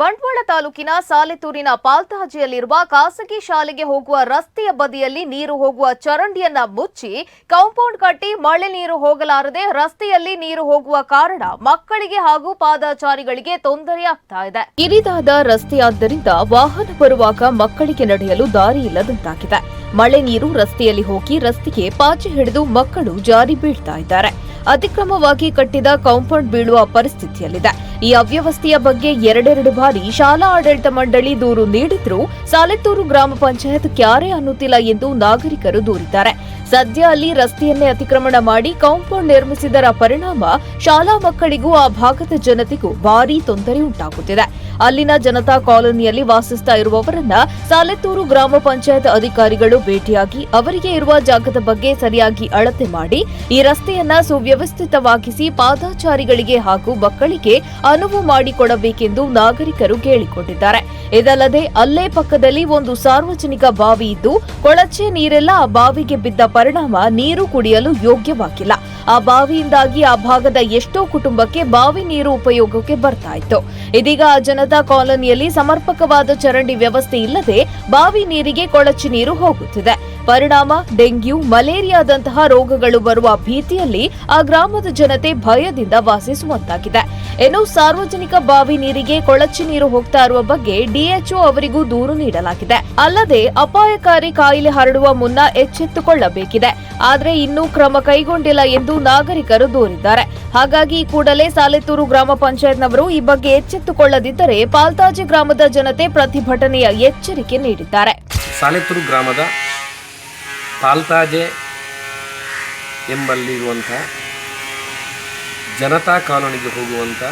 ಬಂಟ್ವಾಳ ತಾಲೂಕಿನ ಸಾಲೆತೂರಿನ ಪಾಲ್ತಾಜಿಯಲ್ಲಿರುವ ಖಾಸಗಿ ಶಾಲೆಗೆ ಹೋಗುವ ರಸ್ತೆಯ ಬದಿಯಲ್ಲಿ ನೀರು ಹೋಗುವ ಚರಂಡಿಯನ್ನ ಮುಚ್ಚಿ ಕಾಂಪೌಂಡ್ ಕಟ್ಟಿ ಮಳೆ ನೀರು ಹೋಗಲಾರದೆ ರಸ್ತೆಯಲ್ಲಿ ನೀರು ಹೋಗುವ ಕಾರಣ ಮಕ್ಕಳಿಗೆ ಹಾಗೂ ಪಾದಚಾರಿಗಳಿಗೆ ತೊಂದರೆಯಾಗ್ತಾ ಇದೆ. ಕಿರಿದಾದ ರಸ್ತೆಯಾದ್ದರಿಂದ ವಾಹನ ಬರುವಾಗ ಮಕ್ಕಳಿಗೆ ನಡೆಯಲು ದಾರಿ ಇಲ್ಲದಂತಾಗಿದೆ. ಮಳೆ ನೀರು ರಸ್ತೆಯಲ್ಲಿ ಹೋಗಿ ರಸ್ತೆಗೆ ಪಾಚಿ ಹಿಡಿದು ಮಕ್ಕಳು ಜಾರಿ ಬೀಳ್ತಾ ಇದ್ದಾರೆ. ಅತಿಕ್ರಮವಾಗಿ ಕಟ್ಟಿದ ಕಾಂಪೌಂಡ್ ಬೀಳುವ ಪರಿಸ್ಥಿತಿಯಲ್ಲಿದೆ. ಈ ಅವ್ಯವಸ್ಥೆಯ ಬಗ್ಗೆ ಎರಡೆರಡು ಬಾರಿ ಶಾಲಾ ಆಡಳಿತ ಮಂಡಳಿ ದೂರು ನೀಡಿದ್ರೂ ಸಾಲೆತ್ತೂರು ಗ್ರಾಮ ಪಂಚಾಯತ್ ಕ್ಯಾರೆ ಅನ್ನುತ್ತಿಲ್ಲ ಎಂದು ನಾಗರಿಕರು ದೂರಿದ್ದಾರೆ. ಸದ್ಯ ಅಲ್ಲಿ ರಸ್ತೆಯನ್ನೇ ಅತಿಕ್ರಮಣ ಮಾಡಿ ಕಾಂಪೌಂಡ್ ನಿರ್ಮಿಸಿದರ ಪರಿಣಾಮ ಶಾಲಾ ಮಕ್ಕಳಿಗೂ ಆ ಭಾಗದ ಜನತೆಗೂ ಭಾರೀ ತೊಂದರೆ ಉಂಟಾಗುತ್ತಿದೆ. ಅಲ್ಲಿನ ಜನತಾ ಕಾಲೋನಿಯಲ್ಲಿ ವಾಸಿಸ್ತಾ ಇರುವವರನ್ನ ಸಾಲೆತ್ತೂರು ಗ್ರಾಮ ಪಂಚಾಯತ್ ಅಧಿಕಾರಿಗಳು ಭೇಟಿಯಾಗಿ ಅವರಿಗೆ ಇರುವ ಜಾಗದ ಬಗ್ಗೆ ಸರಿಯಾಗಿ ಅಳತೆ ಮಾಡಿ, ಈ ರಸ್ತೆಯನ್ನ ಸುವ್ಯವಸ್ಥಿತವಾಗಿಸಿ ಪಾದಾಚಾರಿಗಳಿಗೆ ಹಾಗೂ ಮಕ್ಕಳಿಗೆ ಅನುವು ಮಾಡಿಕೊಡಬೇಕೆಂದು ನಾಗರಿಕರು ಕೇಳಿಕೊಂಡಿದ್ದಾರೆ. ಇದಲ್ಲದೆ ಅಲ್ಲೇ ಪಕ್ಕದಲ್ಲಿ ಒಂದು ಸಾರ್ವಜನಿಕ ಬಾವಿ ಇದ್ದು, ಕೊಳಚೆ ನೀರೆಲ್ಲ ಆ ಬಾವಿಗೆ ಬಿದ್ದ ಪರಿಣಾಮ ನೀರು ಕುಡಿಯಲು ಯೋಗ್ಯವಾಗಿಲ್ಲ. ಆ ಬಾವಿಯಿಂದಾಗಿ ಆ ಭಾಗದ ಎಷ್ಟೋ ಕುಟುಂಬಕ್ಕೆ ಬಾವಿ ನೀರು ಉಪಯೋಗಕ್ಕೆ ಬರ್ತಾ ಇತ್ತು. ಇದೀಗ ಆ ಜನತಾ ಕಾಲೋನಿಯಲ್ಲಿ ಸಮರ್ಪಕವಾದ ಚರಂಡಿ ವ್ಯವಸ್ಥೆ ಇಲ್ಲದೆ ಬಾವಿ ನೀರಿಗೆ ಕೊಳಚೆ ನೀರು ಹೋಗುತ್ತಿದೆ. ಪರಿಣಾಮ, ಡೆಂಗ್ಯೂ, ಮಲೇರಿಯಾದಂತಹ ರೋಗಗಳು ಬರುವ ಭೀತಿಯಲ್ಲಿ ಆ ಗ್ರಾಮದ ಜನತೆ ಭಯದಿಂದ ವಾಸಿಸುವಂತಾಗಿದೆ. ಇನ್ನು ಸಾರ್ವಜನಿಕ ಬಾವಿ ನೀರಿಗೆ ಕೊಳಚೆ ನೀರು ಹೋಗ್ತಾ ಇರುವ ಬಗ್ಗೆ ಡಿಎಚ್ಒ ಅವರಿಗೂ ದೂರು ನೀಡಲಾಗಿದೆ. ಅಲ್ಲದೆ ಅಪಾಯಕಾರಿ ಕಾಯಿಲೆ ಹರಡುವ ಮುನ್ನ ಎಚ್ಚೆತ್ತುಕೊಳ್ಳಬೇಕಿದೆ. ಆದರೆ ಇನ್ನೂ ಕ್ರಮ ಕೈಗೊಂಡಿಲ್ಲ ಎಂದು ನಾಗರಿಕರು ದೂರಿದ್ದಾರೆ. ಹಾಗಾಗಿ ಕೂಡಲೇ ಸಾಲೆತೂರು ಗ್ರಾಮ ಪಂಚಾಯತ್ನವರು ಈ ಬಗ್ಗೆ ಎಚ್ಚೆತ್ತುಕೊಳ್ಳದಿದ್ದರೆ ಪಾಲ್ತಾಜಿ ಗ್ರಾಮದ ಜನತೆ ಪ್ರತಿಭಟನೆಯ ಎಚ್ಚರಿಕೆ ನೀಡಿದ್ದಾರೆ. ಸಾಲೆತ್ತೂರು ಗ್ರಾಮದ ಪಾಲ್ತಾಜೆ ಎಂಬಲ್ಲಿರುವಂಥ ಜನತಾ ಕಾಲೋನಿಗೆ ಹೋಗುವಂಥ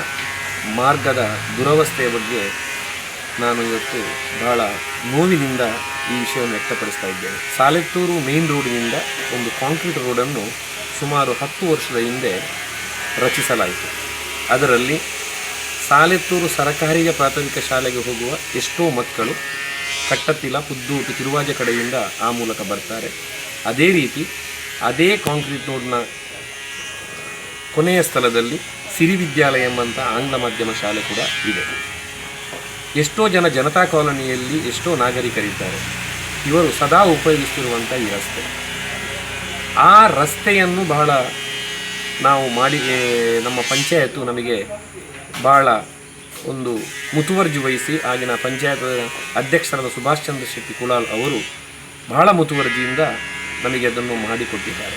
ಮಾರ್ಗದ ದುರವಸ್ಥೆಯ ಬಗ್ಗೆ ನಾನು ಇವತ್ತು ಬಹಳ ನೋವಿನಿಂದ ಈ ವಿಷಯವನ್ನು ವ್ಯಕ್ತಪಡಿಸ್ತಾ ಇದ್ದೇನೆ. ಸಾಲೆತ್ತೂರು ಮೇನ್ ರೋಡಿನಿಂದ ಒಂದು ಕಾಂಕ್ರೀಟ್ ರೋಡನ್ನು ಸುಮಾರು ಹತ್ತು ವರ್ಷದ ಹಿಂದೆ ರಚಿಸಲಾಯಿತು. ಅದರಲ್ಲಿ ಸಾಲೆತ್ತೂರು ಸರಕಾರಿಯ ಪ್ರಾಥಮಿಕ ಶಾಲೆಗೆ ಹೋಗುವ ಎಷ್ಟೋ ಮಕ್ಕಳು ಕಟ್ಟತ್ತಿಲ ಪುದ್ದೂಟು ತಿರುವಾಜ ಕಡೆಯಿಂದ ಆ ಮೂಲಕ ಬರ್ತಾರೆ. ಅದೇ ರೀತಿ ಅದೇ ಕಾಂಕ್ರೀಟ್ ರೋಡ್ನ ಕೊನೆಯ ಸ್ಥಳದಲ್ಲಿ ಸಿರಿ ವಿದ್ಯಾಲಯ ಎಂಬಂಥ ಆಂಗ್ಲ ಮಾಧ್ಯಮ ಶಾಲೆ ಕೂಡ ಇದೆ. ಎಷ್ಟೋ ಜನ ಜನತಾ ಕಾಲೋನಿಯಲ್ಲಿ ಎಷ್ಟೋ ನಾಗರಿಕರಿದ್ದಾರೆ. ಇವರು ಸದಾ ಉಪಯೋಗಿಸ್ತಿರುವಂಥ ಈ ರಸ್ತೆ. ಆ ರಸ್ತೆಯನ್ನು ಬಹಳ ನಾವು ಮಾಡಿ ನಮ್ಮ ಪಂಚಾಯತ್ತು ನಮಗೆ ಬಹಳ ಒಂದು ಮುತುವರ್ಜಿ ವಹಿಸಿ ಆಗಿನ ಪಂಚಾಯತ್ ಅಧ್ಯಕ್ಷರಾದ ಸುಭಾಷ್ ಚಂದ್ರ ಶೆಟ್ಟಿ ಕುಲಾಲ್ ಅವರು ಬಹಳ ಮುತುವರ್ಜಿಯಿಂದ ನಮಗೆ ಅದನ್ನು ಮಾಡಿಕೊಟ್ಟಿದ್ದಾರೆ.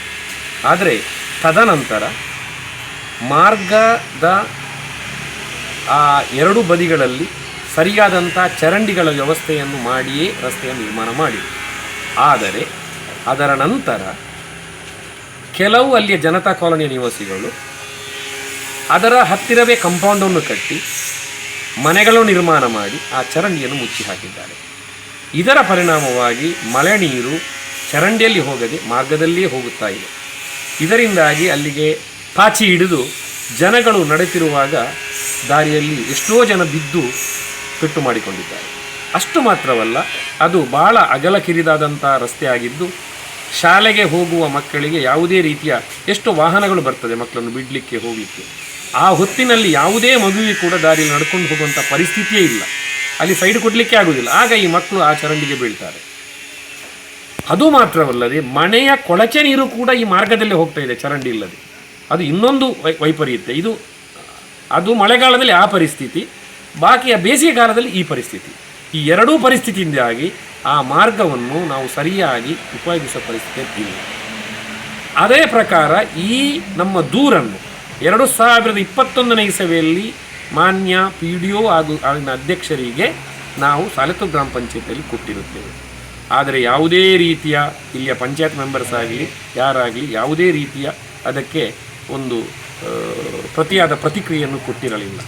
ಆದರೆ ತದನಂತರ ಮಾರ್ಗದ ಆ ಎರಡು ಬದಿಗಳಲ್ಲಿ ಸರಿಯಾದಂಥ ಚರಂಡಿಗಳ ವ್ಯವಸ್ಥೆಯನ್ನು ಮಾಡಿಯೇ ರಸ್ತೆಯ ನಿರ್ಮಾಣ ಮಾಡಿ ಆದರೆ ಅದರ ನಂತರ ಕೆಲವು ಅಲ್ಲಿಯ ಜನತಾ ಕಾಲೋನಿಯ ನಿವಾಸಿಗಳು ಅದರ ಹತ್ತಿರವೇ ಕಂಪೌಂಡನ್ನು ಕಟ್ಟಿ ಮನೆಗಳು ನಿರ್ಮಾಣ ಮಾಡಿ ಆ ಚರಂಡಿಯನ್ನು ಮುಚ್ಚಿ ಹಾಕಿದ್ದಾರೆ. ಇದರ ಪರಿಣಾಮವಾಗಿ ಮಳೆ ನೀರು ಚರಂಡಿಯಲ್ಲಿ ಹೋಗದೆ ಮಾರ್ಗದಲ್ಲಿಯೇ ಹೋಗುತ್ತಾ ಇದೆ. ಇದರಿಂದಾಗಿ ಅಲ್ಲಿಗೆ ಪಾಚಿ ಹಿಡಿದು ಜನಗಳು ನಡೆತಿರುವಾಗ ದಾರಿಯಲ್ಲಿ ಎಷ್ಟೋ ಜನ ಬಿದ್ದು ಪೆಟ್ಟು ಮಾಡಿಕೊಂಡಿದ್ದಾರೆ. ಅಷ್ಟು ಮಾತ್ರವಲ್ಲ, ಅದು ಬಹಳ ಅಗಲ ಕಿರಿದಾದಂಥ ರಸ್ತೆ ಆಗಿದ್ದು, ಶಾಲೆಗೆ ಹೋಗುವ ಮಕ್ಕಳಿಗೆ ಯಾವುದೇ ರೀತಿಯ ಎಷ್ಟು ವಾಹನಗಳು ಬರ್ತದೆ ಮಕ್ಕಳನ್ನು ಬಿಡಲಿಕ್ಕೆ ಹೋಗಲಿಕ್ಕೆ. ಆ ಹೊತ್ತಿನಲ್ಲಿ ಯಾವುದೇ ಮಗುವಿಗೆ ಕೂಡ ದಾರಿಯಲ್ಲಿ ನಡ್ಕೊಂಡು ಹೋಗುವಂಥ ಪರಿಸ್ಥಿತಿಯೇ ಇಲ್ಲ. ಅಲ್ಲಿ ಸೈಡ್ ಕೊಡಲಿಕ್ಕೆ ಆಗುವುದಿಲ್ಲ ಆಗ ಈ ಮಕ್ಕಳು ಆ ಚರಂಡಿಗೆ ಬೀಳ್ತಾರೆ. ಅದು ಮಾತ್ರವಲ್ಲದೆ ಮನೆಯ ಕೊಳಚೆ ನೀರು ಕೂಡ ಈ ಮಾರ್ಗದಲ್ಲಿ ಹೋಗ್ತಾ ಇದೆ, ಚರಂಡಿ ಇಲ್ಲದೆ. ಅದು ಇನ್ನೊಂದು ವೈ, ವೈಪರೀತ್ಯ. ಇದು, ಅದು ಮಳೆಗಾಲದಲ್ಲಿ ಆ ಪರಿಸ್ಥಿತಿ ಬಾಕಿಯ ಬೇಸಿಗೆ ಕಾಲದಲ್ಲಿ ಈ ಪರಿಸ್ಥಿತಿ. ಈ ಎರಡೂ ಪರಿಸ್ಥಿತಿಯಿಂದಾಗಿ ಆ ಮಾರ್ಗವನ್ನು ನಾವು ಸರಿಯಾಗಿ ಉಪಯೋಗಿಸುವ ಪರಿಸ್ಥಿತಿ ಇಲ್ಲ. ಅದೇ ಪ್ರಕಾರ ಈ ನಮ್ಮ ದೂರನ್ನು ಎರಡು ಸಾವಿರದ ಇಪ್ಪತ್ತೊಂದನೇ ಇಸವಿಯಲ್ಲಿ ಮಾನ್ಯ ಪಿ ಡಿ ಒ ಹಾಗೂ ಆಗಿನ ಅಧ್ಯಕ್ಷರಿಗೆ ನಾವು ಸಾಲತ್ತು ಗ್ರಾಮ ಪಂಚಾಯತಿಯಲ್ಲಿ ಕೊಟ್ಟಿರುತ್ತೇವೆ. ಆದರೆ ಯಾವುದೇ ರೀತಿಯ ಇಲ್ಲಿಯ ಪಂಚಾಯತ್ ಮೆಂಬರ್ಸ್ ಆಗಲಿ, ಯಾರಾಗಲಿ ಯಾವುದೇ ರೀತಿಯ ಅದಕ್ಕೆ ಒಂದು ಪ್ರತಿಯಾದ ಪ್ರತಿಕ್ರಿಯೆಯನ್ನು ಕೊಟ್ಟಿರಲಿಲ್ಲ.